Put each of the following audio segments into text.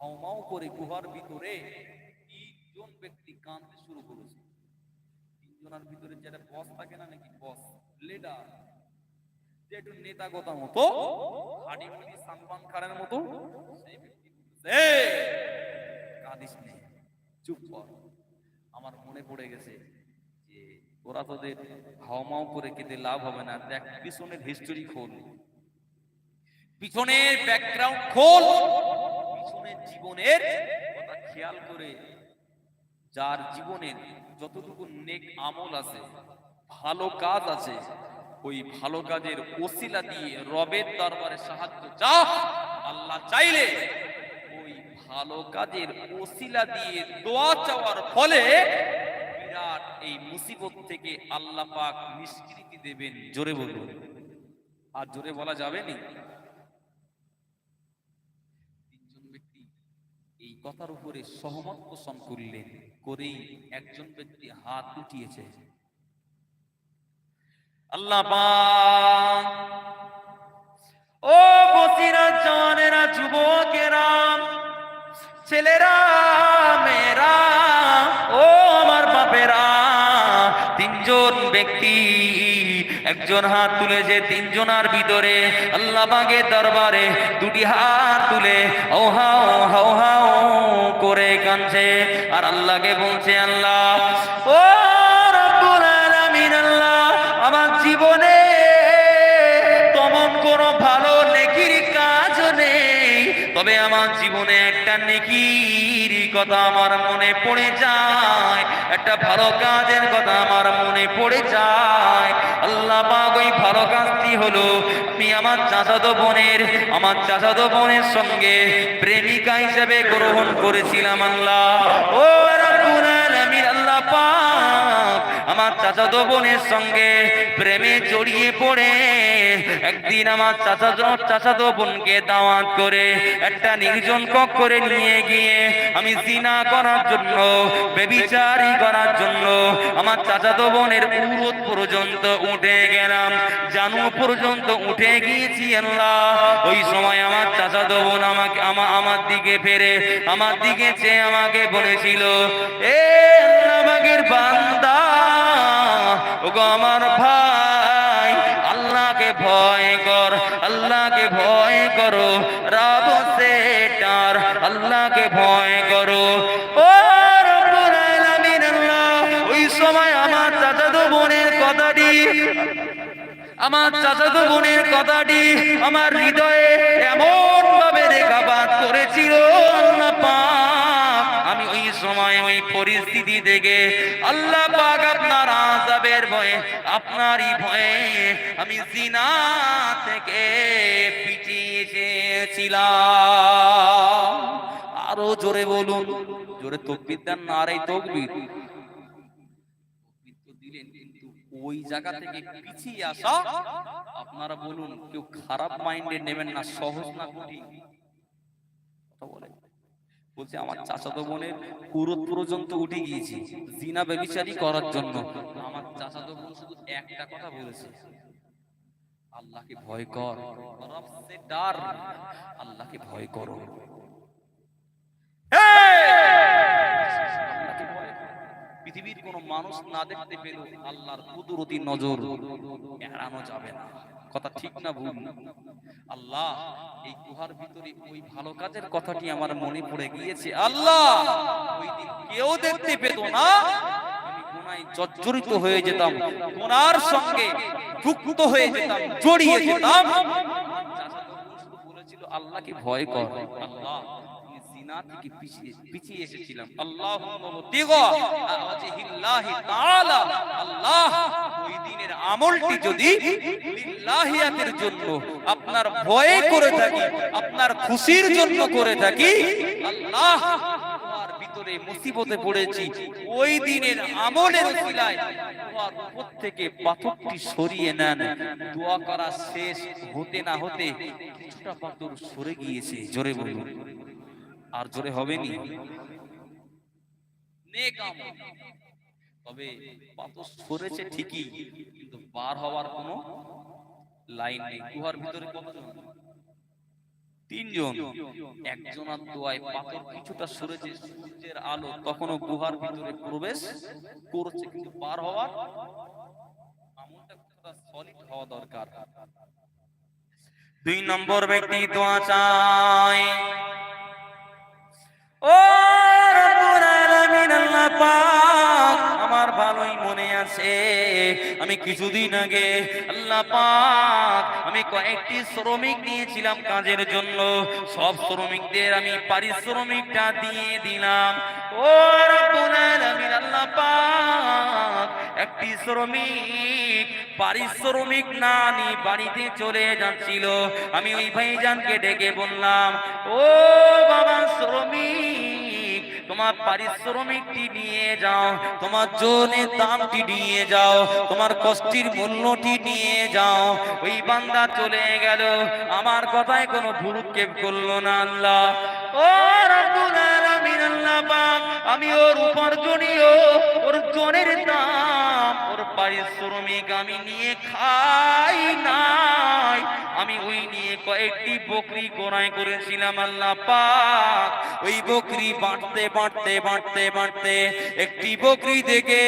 হাউমাউ করে গুহার ভিতরে তিনজন ব্যক্তি কাঁদতে শুরু করেছে। তিনজনের ভিতরে যেটা বস থাকে না নাকি বস লিডার যে একটু নেতা কথা মতো, হাডি মুডি সালমান মতো, সেই কাঁদিস নে, চুপ কর। আমার মনে পড়ে গেছে যে তোরা তোদের হাওমাও করে কেঁদে লাভ হবে না। দেখ, পিছনের হিস্টোরি খোল। পিছনের ব্যাকগ্রাউন্ড খোল। জীবনের কথা খেয়াল করে যার জীবনের যতটুকু নেক আমল আছে, ভালো কাজ আছে, ওই ভালো কাজের ওসিলা দিয়ে রবের দরবারে সাহায্য চা আল্লাহ চাইলে ওই ভালো কাজের ওসিলা দিয়ে দোয়া চাওয়ার ফলে বিরাট এই মুসিবত থেকে আল্লাহ পাক নিষ্কৃতি দেবেন। জোরে বলুন। আর জোরে বলা যাবে নি তিনজন ব্যক্তি এই কথার উপরে সহমত পোষণ করলেন করেই একজন ব্যক্তি হাত উঠিয়েছে। আল্লাহ ও বসিরা জনেরা, যুবকেরা, ছেলেরা, মেয়েরা, ও আমার বাপেরা তিনজন ব্যক্তি একজন হাত তুলেছে তিনজনার ভিতরে আল্লাহ বাগের দরবারে দুটি হাত তুলে ও হাও হাও হাও করে কাঁদছে আর আল্লাহকে বলছে, আল্লাহ, ও আল্লাহ, আমার জীবনে কোনো ভালো কাজ নেই, তবে আমার জীবনে একটা নেকির কথা আমার মনে পড়ে যায়। একটা ভালো কাজের কথা আমার মনে পড়ে যায়। আল্লাহ ওই ভালো কাজটি হলো, আমি আমার চাচাতো বোনের, আমার চাচাতো বোনের সঙ্গে প্রেমিকা হিসেবে গ্রহণ করেছিলাম আল্লাহ। ও রাব্বুল আল্লাহ পাক আমার চাচাতো বোনের সঙ্গে প্রেমে জড়িয়ে পড়ে। একদিন আমার চাচাতো চাচাতো বোনকে দাওয়াত করে একটা নির্জন কক করে নিয়ে গিয়ে আমি জিনা করার জন্য বেবিচারি করার জন্য আমার চাচাতো বোনের উরুত পর্যন্ত উঠে গেলাম। জানু পর্যন্ত উঠে গিয়েছি আল্লাহ। ওই সময় আমার চাচাতো বোন আমাকে আমা- আমার দিকে ফেরে, আমার দিকে চেয়ে আমাকে বলেছিল, এ আল্লাহ বান্দা ওগো আমার ভাই, আল্লাহকে ভয় কর, আল্লাহকে ভয় করো, রব সেটার আল্লাহকে ভয় করো। ও ওই সময় আমার চাচাতো বোনের কথাটি, আমার চাচাতো বোনের কথাটি আমার হৃদয়ে এমন ভাবে রেখাপাত করেছিল, আল্লাহ পাক পরিস্থিতি দেখে আল্লাহ পাক আপনার আযাবের ভয়ে, আপনারই ভয়ে আমি জিনা থেকে পিছিয়ে এসেছিলাম। আরও জোরে বলুন, জোরে তকবির দেন না, আর এই তকবির। ওই জায়গা থেকে পিছিয়ে আসা, আপনারা বলুন, কেউ খারাপ মাইন্ডে নেবেন না, সহজ না কঠিন? কথা বলে বলছে আমার চাচাতো বোনের পুরুত পর্যন্ত উঠে গিয়েছি জিনা বেবিচারি করার জন্য। আমার চাচাতো বোন শুধু একটা কথা বলেছে আল্লাহকে ভয় কর ডার আল্লাহকে ভয় করো। আল্লাহকে ভয় করো। পৃথিবীর কোন মানুষ না দেখতে পেল আল্লাহর কুদরতি নজর এড়ানো যাবে না। কথা ঠিক না ভুল? আল্লাহ, এই গুহার ভিতরে ওই ভালো কাজের কথাটি আমার মনে পড়ে গিয়েছে। আল্লাহ, ওই দিন কেউ দেখতে পেত না। গুনায় জর্জরিত হয়ে যেতাম, গুনার সঙ্গে যুক্ত হয়ে যেতাম, জড়িয়ে যেতাম। আল্লাহকে ভয় কর। আল্লাহ জিনা থেকে পিছিয়ে পিছিয়ে এসেছিলাম। আল্লাহ ওই দিনের আমলটি যদি লিল্লাহিয়াতের জন্য আপনার ভয়ে করে থাকি, আপনার খুশির জন্য করে থাকি, আল্লাহ ভিতরে মুসিবতে পড়েছি। ওই দিনের আমলের উপর থেকে পাথরটি সরিয়ে নেন। দোয়া করা শেষ, হতে না হতে কিছুটা পাথর সরে গিয়েছে। জোরে বলুন। আর জোরে হবে নি নেক আমল। তবে পাথর সরেছে ঠিকই কিন্তু পার হওয়ার কোনো লাইন নেই। গুহার ভিতরে কতজন? তিনজন। একজনের দোয়ায় পাথর কিছুটা সরেছে সূর্যের আলো তখনও গুহার ভিতরে প্রবেশ করছে কিন্তু পার হওয়ার আমলটা সলিড হওয়া দরকার। দুই নম্বর ব্যক্তি দোয়া চায়। আমি কিছুদিন আগে, আল্লাহ পাক, আমি কয়েকটি শ্রমিক নিয়েছিলাম কাজের জন্য। সব শ্রমিকদের আমি পারিশ্রমিকটা দিয়ে দিলাম। ও রব্বুল আলামিন, আল্লাহ পাক একটি শ্রমিক, পারিশ্রমিক না নিয়ে বাড়িতে চলে যাচ্ছিল। আমি ওই ভাইজানকে ডেকে বললাম, ও বাবা শ্রমিক, তোমার পারিশ্রমিকটি নিয়ে যাও, তোমার জনের দামটি নিয়ে যাও, তোমার কষ্টের মূল্যটি নিয়ে যাও। ওই বান্দা চলে গেল। আমার কথায় কোনো ভুরুক্ষেপ করল না আল্লাহ। ও আলামিন আল্লাহ আমি ওর উপার্জনীয়, ওর জনের দাম, ওর পারিশ্রমিক আমি নিয়ে খাই নাই। আমি ওই নিয়ে কয়েকটি বকরি কোরআন করেছিলাম আল্লাহ পাক ওই বকরি বাঁটতে বাঁটতে বাঁটতে বাঁটতে একটি বকরি থেকে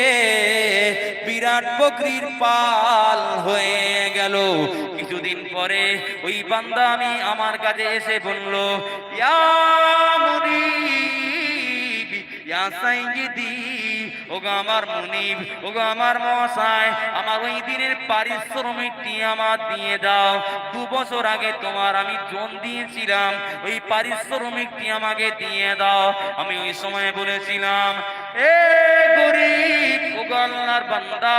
বিরাট বকরির পাল হয়ে গেল। কিছুদিন পরে ওই বান্দা আমি আমার কাছে এসে বলল, ইয়া মুনিব ইয়া সাইয়্যিদি ওগো আমার মুনিব, ওগো আমার মশাই আমার ওই দিনের পারিশ্রমিকটি আমার দিয়ে দাও। দু বছর আগে তোমার আমি জন দিয়েছিলাম, ওই পারিশ্রমিকটি আমাকে দিয়ে দাও। আমি ওই সময় বলেছিলাম, এ গরিব, ওগো আল্লাহর বান্দা,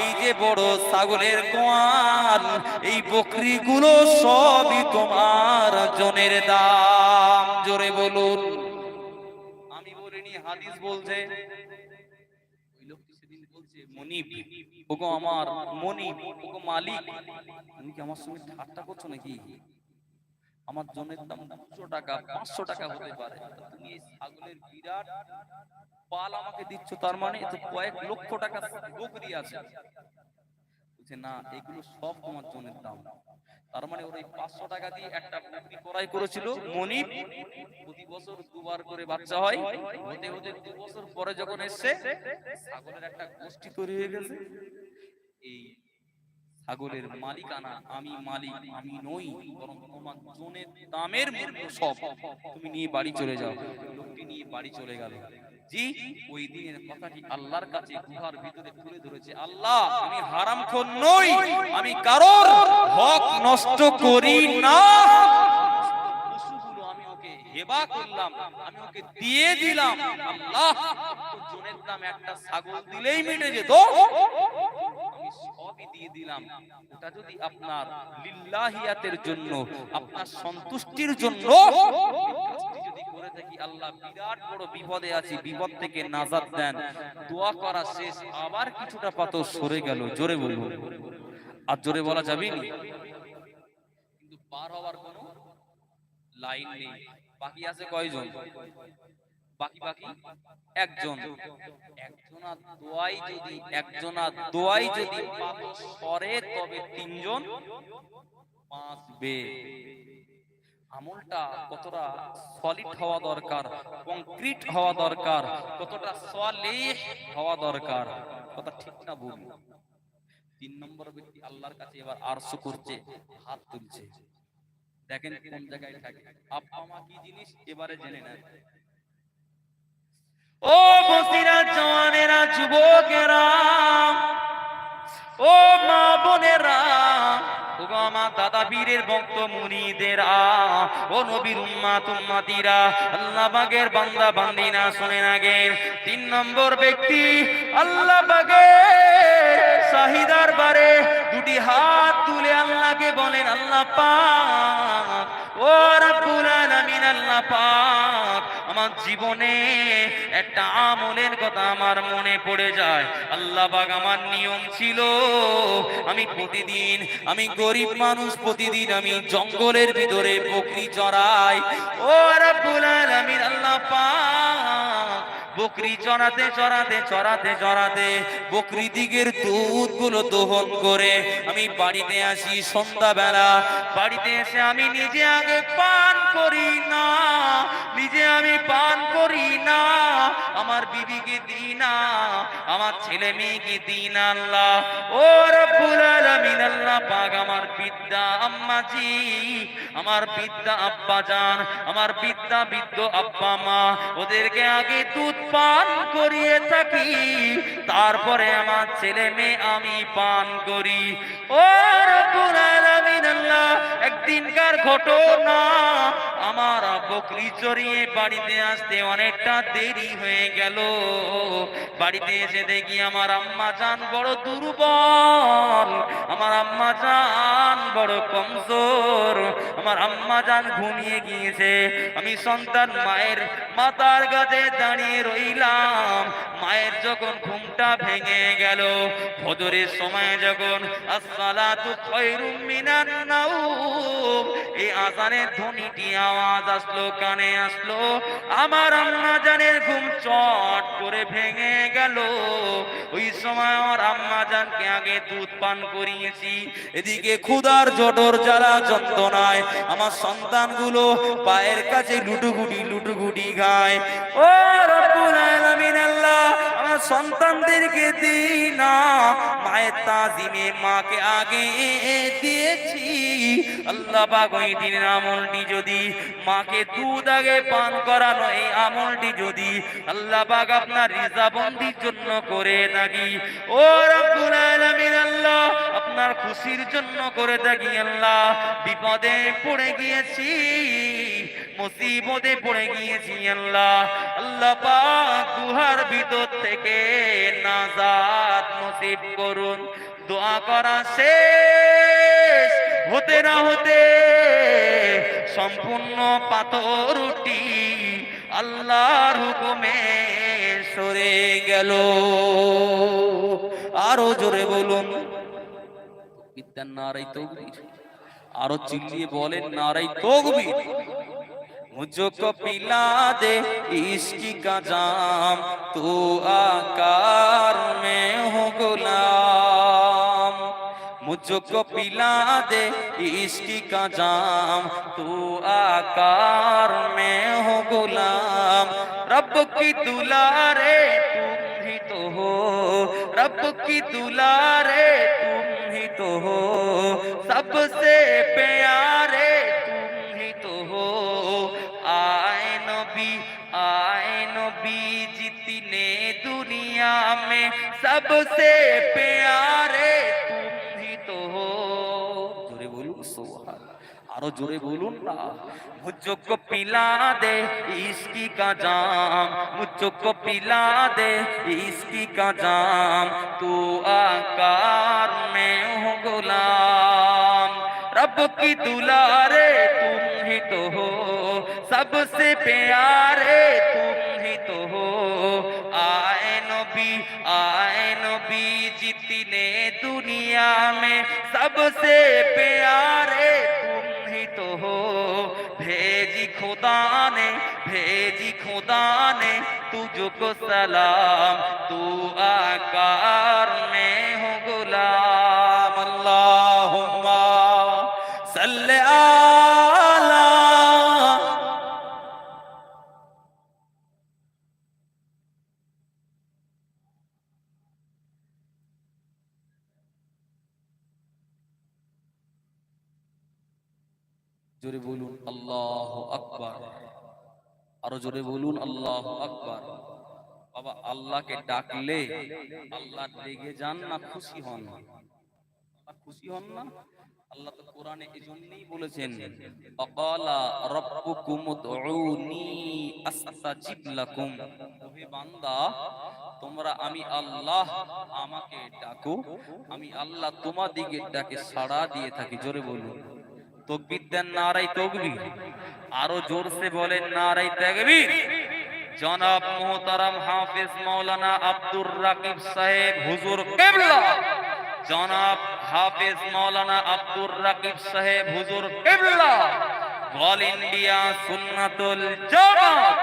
এই যে বড় ছাগলের গোয়াল, এই বকরিগুলো সবই তোমার জনের দাম। জোরে বলিনি। হাদিস বলছে ওই লোকটি সেদিন বলছে মনিব ওগো আমার মনিব ওগো মালিক। তুমি কি আমার সঙ্গে ঠাট্টা করছ নাকি? আমার জনের দাম দুশো টাকা পাঁচশো টাকা হতে পারে। তুমি এই ছাগলের বিরাট পাল আমাকে দিচ্ছ তার মানে কয়েক লক্ষ টাকা বকরি আছে। বলছে না, এগুলো সব তোমার জনের দাম। তার মানে ওর এই পাঁচশো টাকা দিয়ে একটা বকরি ক্রয় করেছিল মনিব। প্রতি বছর দুবার করে বাচ্চা হয়। হতে হতে দু বছর পরে যখন এসছে, ছাগলের একটা গোষ্ঠী তৈরি হয়ে গেছে। এই ছাগলের মালিকানা আমি মালিক, আমি নই, বরং তোমার জনের দামের সব। তুমি নিয়ে বাড়ি চলে যাও। লোকটি নিয়ে বাড়ি চলে গেল। জি, ওই দিনের কথাটি আল্লাহর কাছে গুহার ভিতরে তুলে ধরেছে। আল্লাহ আমি হারামখোর নই, আমি কারোর হক নষ্ট করি না। ওকে দিয়ে দিলাম। আল্লাহ একটা ছাগল দিলেই মিটে আপনার লিল্লাহিয়াতের জন্য, আপনার সন্তুষ্টির জন্য এই কাজটি যদি করে থাকি আল্লাহ বিরাট বড় বিপদে আছি, বিপদ থেকে নাজাত দেন। দোয়া করা শেষ, আবার কিছুটা পাথর সরে গেল, জোরে বলুন আর জোরে বলা যাবে কিন্তু পার হওয়ার কোনো লাইন নেই। বাকি আছে কয়জন? বাকি বাকি একজন। একজনার দোয়াই যদি একজনার দোয়াই যদি সরে, তবে তিনজন বাঁচবে। আমলটা কতটা সলিড হওয়া দরকার কংক্রিট হওয়া দরকার, কতটা সলিহ হওয়া দরকার, কথা ঠিক না ভুল। তিন নম্বর ব্যক্তি আল্লাহর কাছে এবার আরশু করছে, হাত তুলছে। দেখেন কোন জায়গায় থাকে। আব্বা মা কি জিনিস এবারে জেনে নেন। ও বসিরা, জওয়ানেরা, যুবকেরা, ও মা বোনেরা ও দাদা বীরের ভক্ত মুনিদেরা, ও নবীর উম্মাত উম্মাতিরা আল্লাহ বাগের বান্দা বান্দিনা শুনে আগের তিন নম্বর ব্যক্তি আল্লাহ শাহিদার বারে দুটি হাত তুলে আল্লাহকে বলেন, আল্লাহ পাক ও রাব্বুল আল্লাহ পাক, আমার জীবনে একটা আমলের কথা আমার মনে পড়ে যায়। আল্লাহ পাক আমার নিয়ম ছিল, আমি প্রতিদিন, আমি গরিব মানুষ প্রতিদিন আমি জঙ্গলের ভিতরে বকরি চড়াই। ও রাব্বুল আল্লাহ পাক বকরি চড়াতে চড়াতে চড়াতে চড়াতে বকরি দিকের দুধগুলো দহন করে আমি বাড়িতে আসি সন্ধ্যাবেলা। বাড়িতে এসে আমি নিজে আগে পান করি না, নিজে আমি পান করি না, আমার বিবিকে দিই না, আমার ছেলে মেয়েকে দিই না আল্লাহ। ও রব্বুল আলামিন, আল্লাহ পাক আমার বিদ্যা আম্মাজি, আমার বিদ্যা আব্বা জান আমার বিদ্যা বিদ্য আব্বা মা, ওদেরকে আগে দুধ পান করিয়ে থাকি, তারপরে আমার ছেলে মেয়ে আমি পান করি। ও রব্বুল আলামিন আল্লাহ একদিনকার ঘটনা। আমার বকরি চড়িয়ে বাড়িতে আসতে অনেকটা দেরি হয়ে গেল। বাড়িতে এসে দেখি আমার আম্মা জান বড় দুর্বল। আমার আম্মা জান বড় কমজোর। আমার আম্মা জান ঘুমিয়ে গিয়েছে। আমি সন্তান মায়ের মাতার কাছে দাঁড়িয়ে রইলাম। মায়ের যখন ঘুমটা ভেঙে গেল, ফজরের সময় যখন আসসালাতু এই আজানের ধ্বনিটি আওয়াজ আসলো, কানে আসলো। আমার আম্মা জানের ঘুম চট করে ভেঙে গেল। ওই সময় আমার আম্মাজানকে আগে দুধ পান করিয়েছি। এদিকে ক্ষুধার জটর যারা যন্ত্রণায় আমার সন্তানগুলো পায়ের কাছে লুটুগুটি লুটুগুটি গায় ও রব্বুল আলামিন সন্তানদেরকে দিই না মায়ের তাজিমে মাকে আগে দিয়েছি। আল্লাহ ওই দিনের আমলটি যদি মাকে দুধ আগে পান করানো, এই আমলটি যদি আল্লাহ পাক আপনার রিজাবন্দির জন্য করে থাকি। ও আল্লাহ, আপনার খুশির জন্য করে থাকি আল্লাহ। বিপদে পড়ে গিয়েছি। মুসিবতে পড়ে গিয়েছি আল্লাহ। আল্লাহ গুহার ভিতর থেকে নাজাত নসিব করুন। দোয়া করা শেষ। হতে না হতে সম্পূর্ণ পাথরটি আল্লাহর হুকুমে সরে গেল। আরও জোরে বলুন। বিদ্যার নারাই তকবীর আরও চিল্লিয়ে বলেন নারাই তকবীর मुझको पिला दे इश्क का जाम। तू आकार में हो गुलाम। मुझको पिला दे इश्क का जाम। तू आकार में हो गुलाम। रब की दुलारे तुम ही तो हो। रब की दुलारे तुम ही तो हो। सबसे प्यारे नबी आए नबी जितने दुनिया में सबसे प्यारे तुम ही तो हो। जोरे बोलूं, सुभान। আরও জোরে বলুন না মুঝো কো পিলা দে ইসকি কা জাম মুঝো কো পিলা দে ইসকি কা জাম তু আকার মে হো গোলাম রব কি দুলারে তুম হি তো হো सबसे प्यारे तुम ही तो हो। आए नबी आए नबी, जितने दुनिया में सबसे प्यारे तुम ही तो हो। भेजी खुदा ने, भेजी खुदा ने तुझको सलाम। तू आकार में हो गुलाम। अल्लाहुम्मा सल्ले জোরে বলুন, আল্লাহ আকবার। আরও জোরে বলুন, আল্লাহ আকবার। বাবা, আল্লাহকে ডাকলে আল্লাহ রেগে যান না খুশি হন? খুশি হন না? আল্লাহ তো কোরআনে এজন্যই বলেছেন আকালা রাব্বুকুম উদউনি আস্তাজিব লাকুম। ওহে বান্দা, তোমরা আমি আল্লাহ আমাকে ডাকো, আমি আল্লাহ তোমাদিকে ডাকে সাড়া দিয়ে থাকি। জোরে বলুন। তকবীর দেন নারাই তকবীর। আরও জোরসে বলেন নারাই তাকবীর। জনাব মোহতারাম হাফিজ মাওলানা আব্দুর রাকিব সাহেব, হুজুর কেবলা। জনাব হাফিজ মাওলানা আব্দুর রাকিব সাহেব, হুজুর কেবলা। অল ইন্ডিয়া সুন্নাতুল জামাত।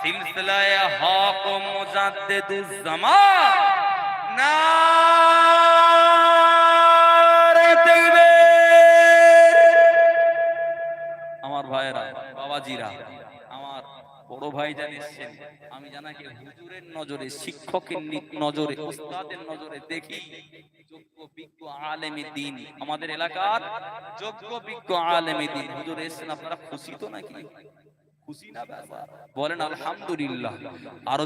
সিলসিলায় হক ও মুজাদ্দিদুজ জামান নারে বাবাজিরা আমার বড় ভাই জান আমি জানাকে হুজুরের নজরে, শিক্ষকের নজরে, উস্তাদের নজরে দেখি। যোগ্য, বিজ্ঞ, আলেমী দিন। আমাদের এলাকার যোগ্য, বিজ্ঞ, আলেমী দিন। হুজুর আপনারা খুশি তো নাকি? খুশি না বলেন, আলহামদুলিল্লাহ। আরও